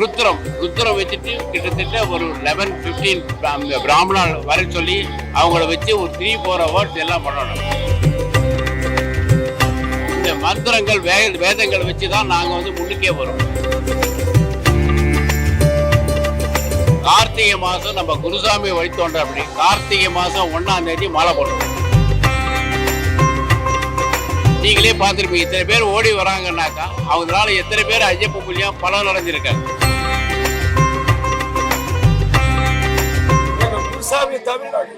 ருத்ரம். ருத்ரம் வச்சுட்டு கிட்டத்தட்ட ஒரு லெவன் ஃபிஃப்டீன் பிராமணால் வர சொல்லி அவங்கள வச்சு ஒரு த்ரீ ஃபோர் ஹவர்ஸ் எல்லாம் பண்ணணும். இந்த மந்திரங்கள் வே வேதங்கள் வச்சு தான் நாங்கள் வந்து முன்னுக்கே வரோம். கார்த்திகை மாதம் நம்ம குருசாமி வழித்தோன்ற அப்படி. கார்த்திகை மாதம் ஒன்றாம் தேதி மழை போடுறோம். நீங்களே பார்த்துருப்பீங்க. இத்தனை பேர் ஓடி வராங்கன்னாக்கா அவங்களால எத்தனை பேர் ஐயப்ப மூலியம் பலன் அடைஞ்சிருக்காங்க. எங்க குருசாமி தமிழ்நாடு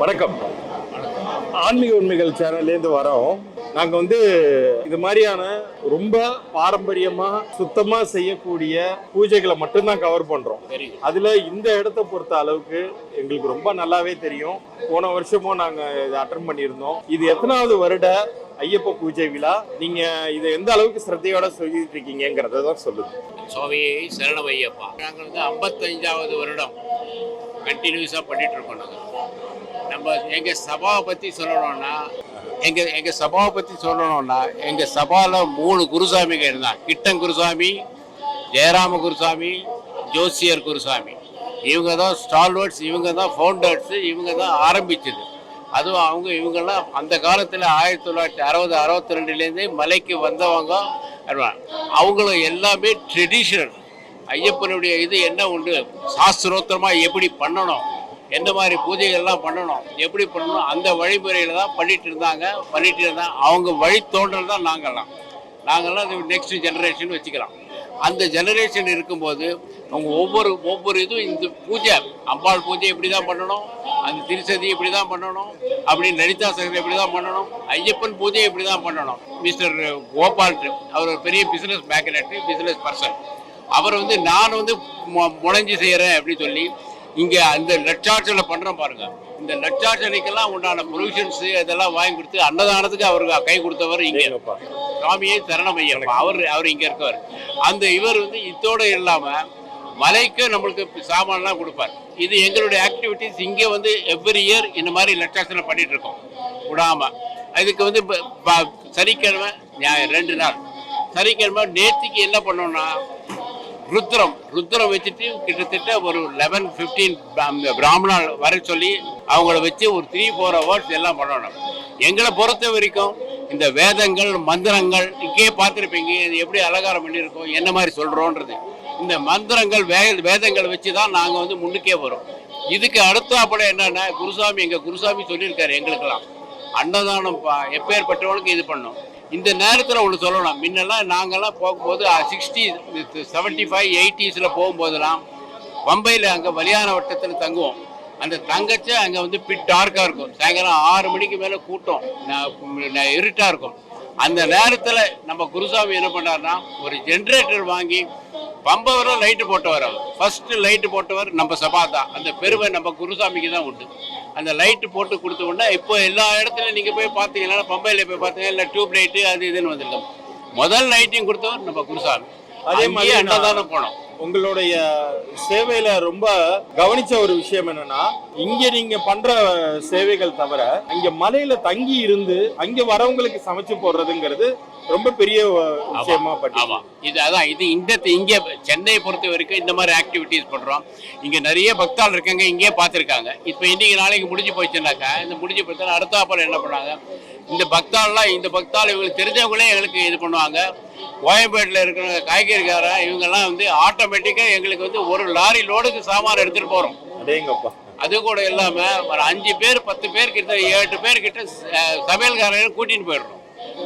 வணக்கம். ஆன்மீக உண்மைகள் சேனல்லேருந்து வரோம். நாங்கள் வந்து இது மாதிரியான ரொம்ப பாரம்பரியமா சுத்தமா செய்யக்கூடிய பூஜைகளை மட்டும்தான் கவர் குட் அதுல இந்த இடத்த பொறுத்த அளவுக்கு எங்களுக்கு ரொம்ப நல்லாவே தெரியும். போன வருஷமும் நாங்க இதை அட்டன் பண்ணியிருந்தோம். இது எத்தனாவது வருட ஐயப்ப பூஜை விழா. நீங்க இதை எந்த அளவுக்கு சிரத்தையோட சொல்லிட்டு இருக்கீங்கிறத தான் சொல்லுது. சுவாமியை சரணமையப்பா. நாங்கள் வந்து ஐம்பத்தஞ்சாவது வருடம் கண்டினியூஸாக பண்ணிட்டு இருக்கோம் நாங்கள் நம்ம எங்கள் சபாவை பற்றி சொல்லணும்னா எங்கள் எங்கள் சபாவை பற்றி சொல்லணும்னா எங்கள் சபாவில் மூணு குருசாமிங்க இருந்தாங்க. கிட்டன் குருசாமி ஜெயராம குருசாமி ஜோசியர் குருசாமி. இவங்க தான் ஸ்டால்வர்ட்ஸ் இவங்க தான் ஃபவுண்டர்ஸு இவங்க தான் ஆரம்பிச்சது. அதுவும் அவங்க இவங்கெல்லாம் அந்த காலத்தில் ஆயிரத்தி தொள்ளாயிரத்தி அறுபது அறுபத்தி ரெண்டுலேருந்தே மலைக்கு வந்தவங்க. வருவாங்க. அவங்களும் எல்லாமே ட்ரெடிஷனல் ஐயப்பனுடைய இது என்ன உண்டு? சாஸ்திரோத்தரமாக எப்படி பண்ணணும்? எந்த மாதிரி பூஜைகள்லாம் பண்ணணும் எப்படி பண்ணணும் அந்த வழிமுறையில் தான் பண்ணிட்டு இருந்தாங்க பண்ணிட்டு இருந்தாங்க அவங்க வழி தோன்றல் தான் நாங்கள்லாம். நாங்கள்லாம் நெக்ஸ்ட் ஜெனரேஷன் வச்சுக்கலாம். அந்த ஜெனரேஷன் இருக்கும்போது அவங்க ஒவ்வொரு ஒவ்வொரு இதுவும் இந்த பூஜை அம்பாள் பூஜை இப்படி தான் பண்ணணும் அந்த திருச்சதி இப்படி தான் பண்ணணும் அப்படி லலிதா சகர் இப்படி தான் பண்ணணும் ஐயப்பன் பூஜை இப்படி தான் பண்ணணும். மிஸ்டர் கோபால் அவர் ஒரு பெரிய பிஸ்னஸ் மேக்னெட் பிஸ்னஸ் பர்சன் அவர் வந்து நான் வந்து முளைஞ்சி செய்கிறேன் அப்படின்னு சொல்லி இங்கே அந்த லட்சாட்சியில் பண்ணுறோம் பாருங்க. இந்த லட்சாட்சணைக்கெல்லாம் உண்டான ப்ரொவிஷன்ஸ் இதெல்லாம் வாங்கி கொடுத்து அன்னதானத்துக்கு அவருக்கு கை கொடுத்தவர் இங்கே. சுவாமியே சரணமையம் அவர் அவர் இங்க இருக்கவர் அந்த இவர் வந்து இதோட இல்லாம மலைக்கு நம்மளுக்கு சாமான்லாம் கொடுப்பார். இது எங்களுடைய ஆக்டிவிட்டிஸ் இங்கே வந்து எவ்ரி இயர் இந்த மாதிரி லட்சாசனை பண்ணிட்டு இருக்கோம். விடாம. இதுக்கு வந்து ப- ப- சனிக்கிழமை ரெண்டு நாள். சனிக்கிழமை நேற்றுக்கு என்ன பண்ணோம்னா ருத்ரம். ருத்ரம் வச்சுட்டு கிட்டத்தட்ட ஒரு லெவன் ஃபிஃப்டீன் பிராமணா வர சொல்லி அவங்கள வச்சு ஒரு த்ரீ ஃபோர் ஹவர்ஸ் எல்லாம் பண்ணணும். எங்களை பொறுத்த வரைக்கும் இந்த வேதங்கள் மந்திரங்கள் இங்கேயே பார்த்துருப்பீங்க இது எப்படி அலங்காரம் பண்ணியிருக்கோம் என்ன மாதிரி சொல்கிறோன்றது இந்த மந்திரங்கள் வே வேதங்களை வச்சு தான் நாங்கள் வந்து முன்னுக்கே வரோம். இதுக்கு அடுத்தாப்புல என்னென்னா குருசாமி எங்கள் குருசாமி சொல்லியிருக்காரு எங்களுக்கெல்லாம். அன்னதானம் எப்பேற்பட்டவனுக்கு இது பண்ணும். இந்த நேரத்தில் ஒன்று சொல்லணும். முன்னெல்லாம் நாங்கள்லாம் போகும்போது சிக்ஸ்டி செவன்ட்டி ஃபைவ் எயிட்டிஸில் போகும்போதெல்லாம் பம்பையில் அங்கே வலியான வட்டத்தில் தங்குவோம். அந்த தங்கச்ச அங்கே வந்து பிட் டார்க்காக இருக்கும். சாயங்காலம் ஆறு மணிக்கு மேலே கூட்டம். இருட்டாக இருக்கும். அந்த நேரத்தில் நம்ம குருசாமி என்ன பண்ணாருன்னா ஒரு ஜென்ரேட்டர் வாங்கி பம்பை வர லைட்டு போட்டவர் அவர். ஃபர்ஸ்ட் லைட்டு போட்டவர் நம்ம சபா தான் அந்த பெருமை நம்ம குருசாமிக்கு தான் உண்டு. அந்த லைட்டு போட்டு கொடுத்த உடனே இப்போ எல்லா இடத்துலையும் நீங்கள் போய் பார்த்தீங்கன்னா பம்பையில் போய் பார்த்தீங்கன்னா இல்லை டியூப் லைட்டு அது இதுன்னு வந்துருக்கோம் முதல் லைட்டையும் கொடுத்தவர் நம்ம குருசாமி. அதே மாதிரி அன்னதானம் போனோம். உங்களுடைய சேவையில ரொம்ப கவனிச்ச ஒரு விஷயம் என்னன்னா இங்க நீங்க பண்ற சேவைகள் தவிர அங்க மலையில தங்கி இருந்து அங்க வரவங்களுக்கு சமைச்சு போடுறதுங்கிறது ரொம்ப பெரிய விஷயமா பட்டு ஆமா. இது அதான் இது இந்த இங்கே சென்னையை பொறுத்த வரைக்கும் இந்த மாதிரி ஆக்டிவிட்டீஸ் பண்றோம். இங்க நிறைய பக்தாள் இருக்காங்க இங்கே பார்த்துருக்காங்க. இப்போ இன்னைக்கு நாளைக்கு முடிஞ்சு போச்சுன்னாக்கா இந்த முடிஞ்சு போச்சுன்னா அடுத்தாப்புல என்ன பண்ணாங்க இந்த பக்தாள்லாம் இந்த பக்தாள் இவங்களுக்கு தெரிஞ்சவங்களே எங்களுக்கு இது பண்ணுவாங்க. கோயம்பேட்டில் இருக்கிற காய்கறிக்காரன் இவங்கெல்லாம் வந்து ஆட்டோமேட்டிக்காக எங்களுக்கு வந்து ஒரு லாரி லோடுக்கு சாமான் எடுத்துகிட்டு போகிறோம் அடேங்கப்பா. அது கூட இல்லாம ஒரு அஞ்சு பேர் பத்து பேர் கிட்ட ஏழு பேர் கிட்ட அஹ், சமையல்காரங்க கூட்டின்னு போயிடுறோம்.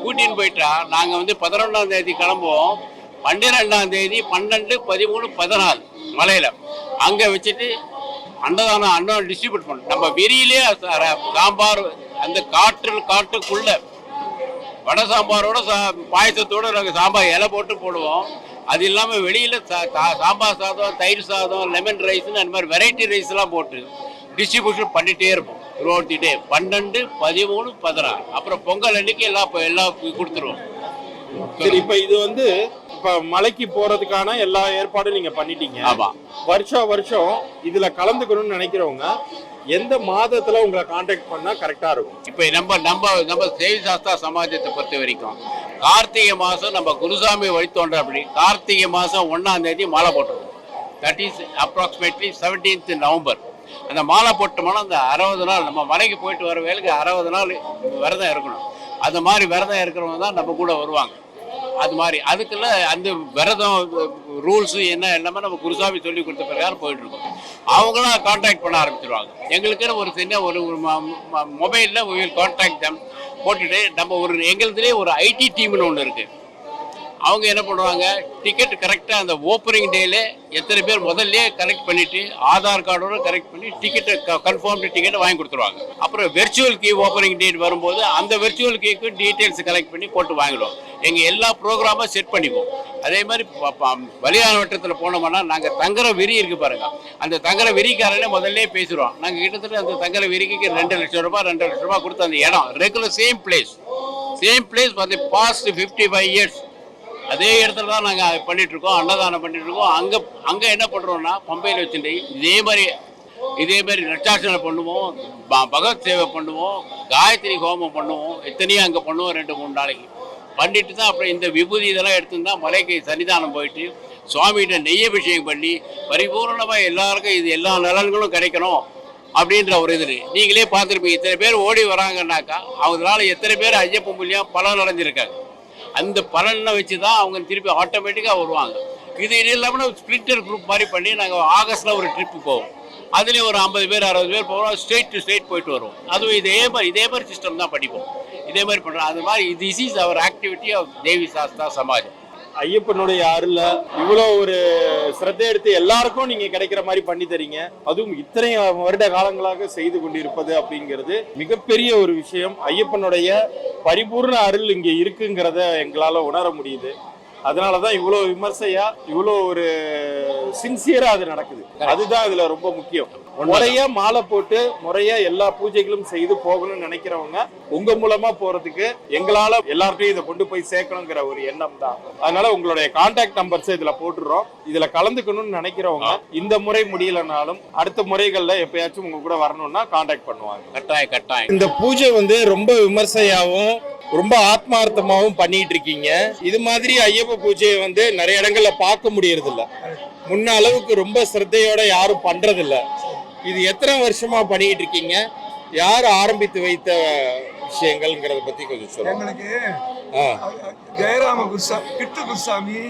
கூட்டின்னு போயிட்டா நாங்க வந்து பதினொன்றாம் தேதி கிளம்புவோம். பன்னிரெண்டாம் தேதி பன்னெண்டு பதிமூணு பதினாலு மலையில. அங்க வச்சுட்டு அன்னதானம் அன்னம் டிஸ்ட்ரிபியூட் பண்ணோம் நம்ம வெறியிலே சாம்பார் அந்த காற்று காட்டுக்குள்ள வடை சாம்பாரோட சா- பாயசத்தோட நாங்கள் சாம்பார் இலை போட்டு போடுவோம். அது இல்லாமல் வெளியில் சா சாம்பார் சாதம் தயிர் சாதம் லெமன் ரைஸ்னு அந்த மாதிரி வெரைட்டி ரைஸ்லாம் போட்டு டிஸ்ட்ரிபியூஷன் பண்ணிகிட்டே இருப்போம். த்ரூ டே பன்னெண்டு பதிமூணு பதினாறு. அப்புறம் பொங்கல் அன்னைக்கு எல்லாம் இப்போ எல்லாம் கொடுத்துருவோம். சரி இப்போ இது வந்து இப்ப மலைக்கு போறதுக்கான எல்லா ஏற்பாடும் நீங்க பண்ணிட்டீங்க. ஆமா. வருஷம் வருஷம் இதுல கலந்துக்கணும்னு நினைக்கிறவங்க எந்த மாதத்துல உங்களை காண்டாக்ட் பண்ணா கரெக்டா இருக்கும்? இப்போ நம்ம நம்ம நம்ம சேவி சாஸ்தா சமாஜத்தை பொறுத்த வரைக்கும் கார்த்திகை மாதம் நம்ம குருசாமி வழித்தோன்ற அப்படி கார்த்திகை மாதம் ஒன்றாம் தேதி மாலை போட்டுருவோம். That is approximately seventeenth November அந்த மாலை போட்டோம்னா அந்த அறுபது நாள் நம்ம மலைக்கு போயிட்டு வர வேலைக்கு அறுபது நாள் விரதம் இருக்கணும். அந்த மாதிரி விரதம் இருக்கிறவங்க தான் நம்ம கூட வருவாங்க. அது மாதிரி. அதுக்குள்ள அந்த விரதம் ரூல்ஸு என்ன எல்லாமே நம்ம குருசாமி சொல்லி கொடுத்த பிரகாரம் போயிட்டு இருக்கோம். அவங்களும் காண்டாக்ட் பண்ண ஆரம்பிச்சிருவாங்க. எங்களுக்குன்னு ஒரு சின்ன ஒரு மொபைலில் வில் காண்டாக்ட் தம் போட்டுட்டு நம்ம ஒரு எங்களுதுலேயே ஒரு ஐடி டீம்னு ஒன்று இருக்குது அவங்க என்ன பண்ணுவாங்க? டிக்கெட் கரெக்டாக அந்த ஓப்பனிங் டேல எத்தனை பேர் முதல்ல கரெக்ட் பண்ணிட்டு ஆதார் கார்டோட கரெக்ட் பண்ணி டிக்கெட்டை கன்ஃபார்ம் டிக்கெட்டை வாங்கி கொடுத்துருவாங்க. அப்புறம் வெர்ச்சுவல் கீ ஓப்பனிங் டேட் வரும்போது அந்த வெர்ச்சுவல் கீக்கு டீட்டெயில்ஸ் கலெக்ட் பண்ணி போட்டு வாங்கிடுவோம். எங்கள் எல்லா ப்ரோக்ராமும் செட் பண்ணிப்போம் அதே மாதிரி ப- பலியான வட்டத்தில் போனோம்னா நாங்கள் தங்குற விரி இருக்கு பாருங்க. அந்த தங்குற விரிக்காரனே முதல்ல பேசிடுவோம் நாங்கள் கிட்டத்தட்ட அந்த தங்குற விரிக்கு ரெண்டு லட்சம் ரூபாய் ரெண்டு லட்ச ரூபாய் கொடுத்த அந்த இடம் regular same place same place for the past fifty five years அதே இடத்துல தான் நாங்கள் பண்ணிட்டு இருக்கோம் அன்னதானம் பண்ணிட்டு இருக்கோம். அங்கே அங்கே என்ன பண்ணுறோம்னா பம்பையில் வச்சுட்டு இதே மாதிரி இதே மாதிரி ரட்சாசனை பண்ணுவோம் ப- பகவத் சேவை பண்ணுவோம் காயத்ரி ஹோமம் பண்ணுவோம் எத்தனையோ அங்கே பண்ணுவோம் ரெண்டு மூணு நாளைக்கு. பண்ணிட்டு தான் அப்புறம் இந்த விபூதி இதெல்லாம் எடுத்துன்னு தான் மலைக்கு சன்னிதானம் போயிட்டு சுவாமிகிட்ட நெய்யபிஷேகம் பண்ணி பரிபூர்ணமாக எல்லாருக்கும் இது எல்லா நலன்களும் கிடைக்கணும் அப்படின்ற ஒரு இது. நீங்களே பார்த்துருப்பீங்க இத்தனை பேர் ஓடி வராங்கன்னாக்கா அவங்களால எத்தனை பேர் ஐயப்ப மூலியம் பலன் அடைஞ்சிருக்காங்க. அந்த பலனை வச்சு தான் அவங்க திருப்பி ஆட்டோமேட்டிக்காக வருவாங்க. இது இல்லாமல் ஸ்பிளிட்டர் குரூப் மாதிரி பண்ணி நாங்கள் ஆகஸ்டில் ஒரு ட்ரிப்பு போவோம். அதுலேயும் ஒரு ஐம்பது பேர் அறுபது பேர் போகிறோம் ஸ்டேட் டு ஸ்டேட் போயிட்டு வருவோம். அதுவும் இதே மாதிரி இதே மாதிரி சிஸ்டம் தான் படிப்போம். இதே மாதிரி பண்ணுறோம் அது மாதிரி this is our activity of Devi Sastha Samajam ஐயப்பனுடைய அருள இவ்வளோ ஒரு சிரத்தை எடுத்து எல்லாருக்கும் நீங்க கிடைக்கிற மாதிரி பண்ணி தரீங்க. அதுவும் இத்தனை வருட காலங்களாக செய்து கொண்டிருப்பது அப்படிங்கிறது மிகப்பெரிய ஒரு விஷயம். ஐயப்பனுடைய பரிபூர்ண அருள் இங்க இருக்குங்கிறத எங்களால உணர முடியுது. அதனாலதான் இவ்வளோ விமர்சையா இவ்வளோ ஒரு சின்சியரா அது நடக்குது. அதுதான் இதுல ரொம்ப முக்கியம். முறையா மாலை போட்டு முறையா எல்லா பூஜைகளும் செய்து போகணும்னு நினைக்கிறவங்க உங்க மூலமா போறதுக்கு எங்களால எல்லார்ட்டையும் இதை கொண்டு போய் சேர்க்கணுங்கிற ஒரு எண்ணம் தான். அதனால உங்களுடைய கான்டாக்ட் நம்பர்ஸ் இதுல போட்டுடுறோம். இதுல கலந்துக்கணும்னு நினைக்கிறவங்க இந்த முறை முடியலனாலும் அடுத்த முறைகள்ல எப்பயாச்சும் உங்க கூட வரணும்னா கான்டாக்ட் பண்ணுவாங்க. கட்டாயம் கட்டாயம். இந்த பூஜை வந்து ரொம்ப விமர்சையாவும் ரொம்ப ஆத்மார்த்தமாவும் பண்ணிட்டு இருக்கீங்க. இது மாதிரி ஐயப்ப பூஜையை வந்து நிறைய இடங்கள்ல பார்க்க முடியறது இல்ல முன்ன அளவுக்கு ரொம்ப சிரத்தையோட யாரும் பண்றது இல்ல இது எத்தனை வருஷமா பண்ணிட்டு இருக்கீங்க யார் ஆரம்பித்து வைத்த விஷயங்கள்ங்கிறத பத்தி கொஞ்சம் சொல்லுங்க. ஜெயராம குருசாமி கிட்டு குருசாமி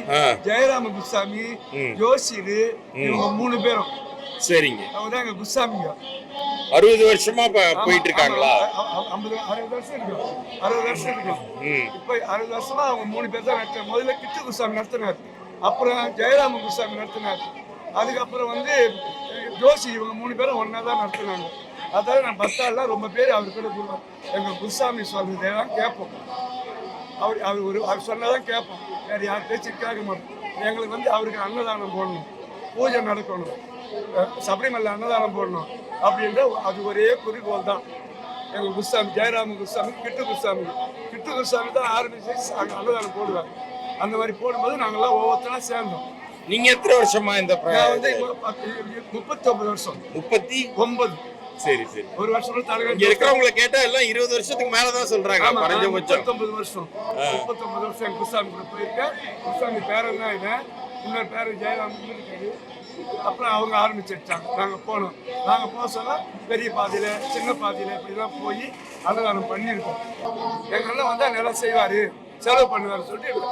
ஜெயராம குருசாமி. ஜோசியர் இவங்க மூணு பேரும். சரிங்க. அவங்க எங்க குருசாமிங்க. அறுபது வருஷமா போயிட்டு இருக்காங்களா ஐம்பது அறுபது வருஷம் இருக்கும் அறுபது வருஷம் இருக்கும் இப்போ அறுபது வருஷமா அவங்க மூணு பேர் தான் நடத்துறாங்க. முதல்ல கிட்டு குருசாமி நடத்தினார். அப்புறம் ஜெயராம குருசாமி நடத்தினார். அதுக்கப்புறம் வந்து ஜோசி இவங்க மூணு பேரும் ஒன்றா தான் நடத்துனாங்க. அதாவது நான் பத்தாள்லாம் ரொம்ப பேர் அவர் கூட எங்கள் குருசாமி சொல்றதே தான் கேட்போம். அவர் அவர் ஒரு அவர் சொன்னதான் கேட்போம். வேறு யார் பேச்சு கேட்க மாட்டோம். எங்களுக்கு வந்து அவருக்கு அன்னதானம் போடணும். பூஜை நடக்கணும். சபரிமலை அன்னதானம் போடணும் அப்படின்ற அது ஒரே குறிக்கோள் தான். எங்கள் குருசாமி ஜெயராம குருசாமி கிட்டு குருசாமி. கிட்டு குருசாமி தான் ஆரம்பிச்சு அன்னதானம் போடுவார். அந்த மாதிரி போடும்போது நாங்கள்லாம் ஒவ்வொருத்தனா சேர்ந்தோம். நீங்க எத்தனை வருஷமா இந்த வந்து முப்பத்தி ஒன்பது வருஷம். முப்பத்தி ஒன்பது சரி சரி. ஒரு வருஷம் இங்க தலைவர் இருக்கிறவங்கள கேட்டா எல்லாம் இருபது வருஷத்துக்கு மேலதான் சொல்றாங்க குறைஞ்சபட்சம். முப்பத்தொன்பது வருஷம். முப்பத்தொன்பது வருஷம் என் குருசாமி கூட போயிருக்கேன். குருசாமி பேரன் தான் இவன். இன்னொரு பேரன் ஜெயராம் இருக்காரு. அப்புறம் அவங்க ஆரம்பிச்சிருச்சாங்க. நாங்கள் போனோம். நாங்கள் போக சொன்னா பெரிய பாதையில் சின்ன பாதையில் இப்படிலாம் போய் அன்னதானம் பண்ணியிருக்கோம். அண்ணன் வந்தால் நல்லா செய்வார். செலவு பண்ணுவார் சொல்லிட்டு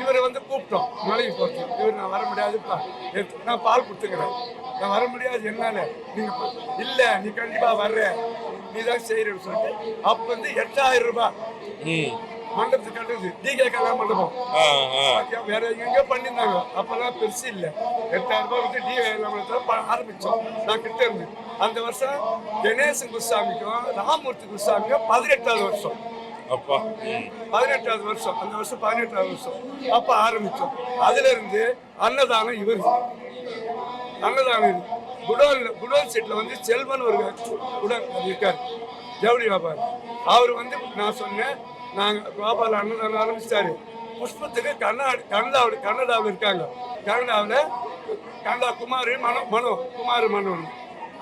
இவர் வந்து கூப்பிட்டோம். மலைக்கு போகிறோம் இவர் நான் வர முடியாதுப்பா. எனக்கு நான் பால் கொடுத்துக்கிறேன். நான் வர முடியாது. என்னால? நீங்கள் இல்லை நீ கண்டிப்பாக வர்ற. நீ தான் செய்கிறேன்னு சொல்லிட்டு அப்போ வந்து எட்டாயிரம் ரூபாய். மண்டபத்துக்கு கட்டுறது. டிகே கல்யாண மண்டபம். வேற எங்கெங்க பண்ணியிருந்தாங்க. அப்பெல்லாம் பெருசு இல்லை. எட்டாயிரம் ரூபாய் வந்து டிகே கல்யாணத்துல ஆரம்பிச்சோம். நான் கிட்ட இருந்து அந்த வருஷம் கணேசன் குருசாமிக்கும் ராமூர்த்தி குருசாமிக்கும் பதினெட்டாவது வருஷம். அப்பா. பதினெட்டாவது வருஷம் அந்த வருஷம் பதினெட்டாவது வருஷம். அப்ப ஆரம்பிச்சோம். அதுல இருந்து அன்னதானம் இவர். அன்னதானம் இது. குடோன் குடோன் செட்ல வந்து செல்வன் ஒரு குடோன் இருக்கார். ஜவுளி வியாபாரி. அவர் வந்து நான் சொன்னேன் நாங்க கோபால அன்னதானம் ஆரம்பிச்சிட்டாரு புஷ்பத்துக்கு கர்நாடு கனடாவில் கனடாவில் இருக்காங்க. கனடாவில் கனடா குமார் மனோ மனோ குமார் மனோன்னு.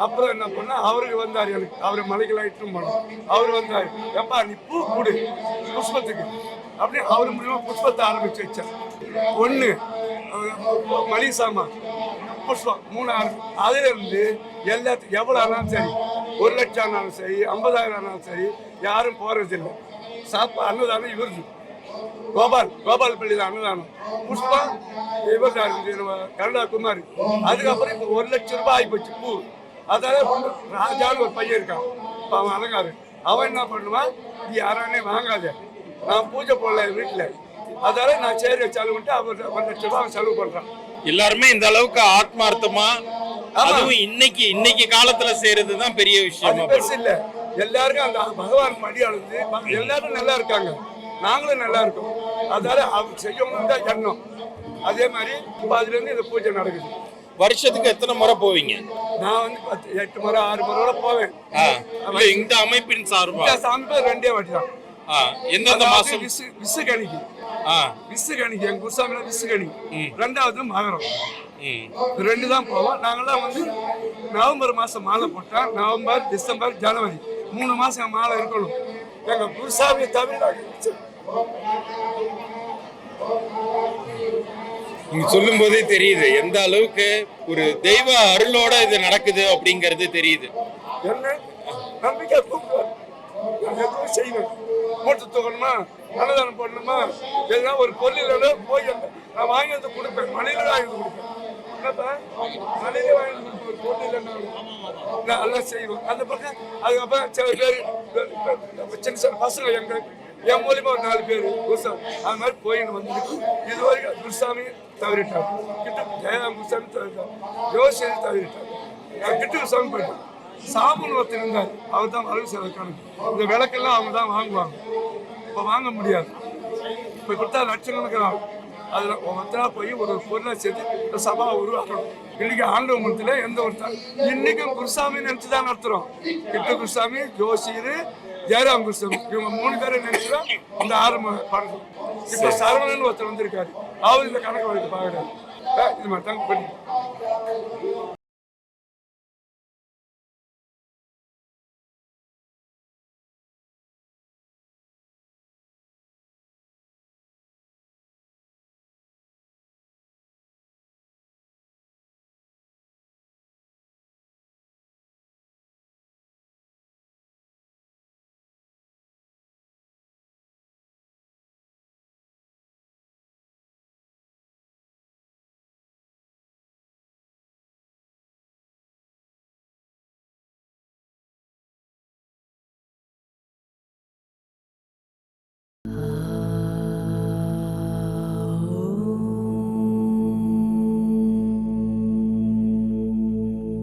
அப்புறம் என்ன பண்ணா அவருக்கு வந்தார் எனக்கு. அவர் மலைக்கெல்லாம் இட்டும் போனோம் அவர் வந்தார். எப்பா நீ பூ கொடு. புஷ்பத்துக்கு. அப்படியே அவர் மூலியமா புஷ்பத்தை ஆரம்பிச்சு வச்சார். ஒன்று மளிகை சாமான் புஷ்பம் மூணாயிரம் அதுல இருந்து எல்லாத்துக்கும் எவ்வளவு ஆனாலும் சரி ஒரு லட்சம் ஆனாலும் சரி ஐம்பதாயிரம் ஆனாலும் சரி யாரும் போறதில்லை. சாப்பா அன்னதானம் இவருது. கோபால் கோபால் பள்ளி தான் அன்னதானம் புஷ்பா இவர் தான் குமார் அதுக்கப்புறம் இப்போ ஒரு லட்சம் ரூபாய் ஆகி போச்சு பூ. அதால ராஜான்னு ஒரு பையன் இருக்கான். அவன் அலங்காரு அவன் என்ன பண்ணுவான்? நீ யாரானே வாங்காத. நான் பூஜை போடல வீட்டில். அதால நான் சரி செலவுன்ட்டு அவர் ஒரு லட்சம் ரூபாய் அவன் செலவு பண்றான். எல்லாருமே இந்த அளவுக்கு ஆத்மார்த்தமா? அதுவும் இன்னைக்கு இன்னைக்கு காலத்துல செய்யறது தான் பெரிய விஷயம்? பெருசு இல்ல. எல்லாருக்கும் அந்த பகவான் மடி அழுது எல்லாரும் நல்லா இருக்காங்க. நாங்களும் நல்லா இருக்கோம். அதால அவர் செய்யணும் தான் எண்ணம். அதே மாதிரி இப்போ அதுல இருந்து இந்த பூஜை நடக்குது. வருஷத்துக்கு எத்தனை முறை போவீங்க? நான் வந்து பத்து எட்டு முறை ஆறு முறை கூட போவேன். இல்ல இந்த அமைப்பின் சார்பா? இந்த சாமி பேர் ரெண்டே வாட்டி தான் எந்தெந்த மாசம்? விசு விசு கணிக்கு விசு கணிக்கு எங்க குருசாமியில விசு கணி ம். ரெண்டாவது மகரம். ரெண்டு தான் போவோம். நாங்கெல்லாம் வந்து நவம்பர் மாசம் மாலை போட்டா நவம்பர் டிசம்பர் ஜனவரி. மூணு மாசம் மாலை இருக்கணும். எங்க குருசாமியை தவிர நீங்க சொல்லும் போதே தெரியுது. எந்த அளவுக்கு ஒரு தெய்வ அருளோட இது நடக்குது அப்படிங்கிறது தெரியுது. என்ன? நம்பிக்கை கூப்பிடுவார் நான் எதுவும் செய்வேன் மூட்டு தூக்கணுமா? அன்னதானம் பண்ணணுமா? எல்லாம் ஒரு பொருள் இல்லைன்னா போய் அந்த நான் வாங்கி வந்து கொடுப்பேன். மலையில வாங்கி வந்து கொடுப்பேன். என்னப்பா? மலையில வாங்கி வந்து கொடுப்பேன். ஒரு இல்லைன்னா நான் எல்லாம் செய்வேன். அந்த பக்கம் அதுக்கப்புறம் சில பேர் சின்ன சின்ன பசங்க எங்க என் மூலியமா ஒரு நாலு பேர் குருசாமி அது மாதிரி போயின்னு வந்து இது வரைக்கும் குருசாமி தவறிட்டார் கிட்ட ஜெயராம் குருசாமி தவறிட்டார் யோசிச்சு தவறிட்டார் நான் கிட்ட குருசாமி சாபுன்னு ஒருத்தர் இருந்தார். அவர் தான் வரவு செலவு கணக்கு. இந்த விளக்கெல்லாம் அவங்க தான் வாங்குவாங்க. இப்போ வாங்க முடியாது. இப்போ கொடுத்தா லட்சக்கணக்கில் அதில் ஒவ்வொருத்தராக போய் ஒரு பொருளை சேர்த்து இந்த சபா உருவாக்கணும். இன்னைக்கு ஆண்டவ மரத்தில் எந்த ஒருத்தர்? இன்னைக்கும் குருசாமி நினச்சி தான் நடத்துகிறோம் கிட்ட குருசாமி ஜோசியர் ஜெயராம் குருசாமி இவங்க மூணு பேரை நினைச்சு தான் இந்த ஆரம்ப பண்ணுறோம் இப்போ சரவணன் ஒருத்தர் வந்திருக்காரு. அவர் இந்த கணக்கு வழக்கு பார்க்குறாரு. இது மாதிரி தாங்க பண்ணி.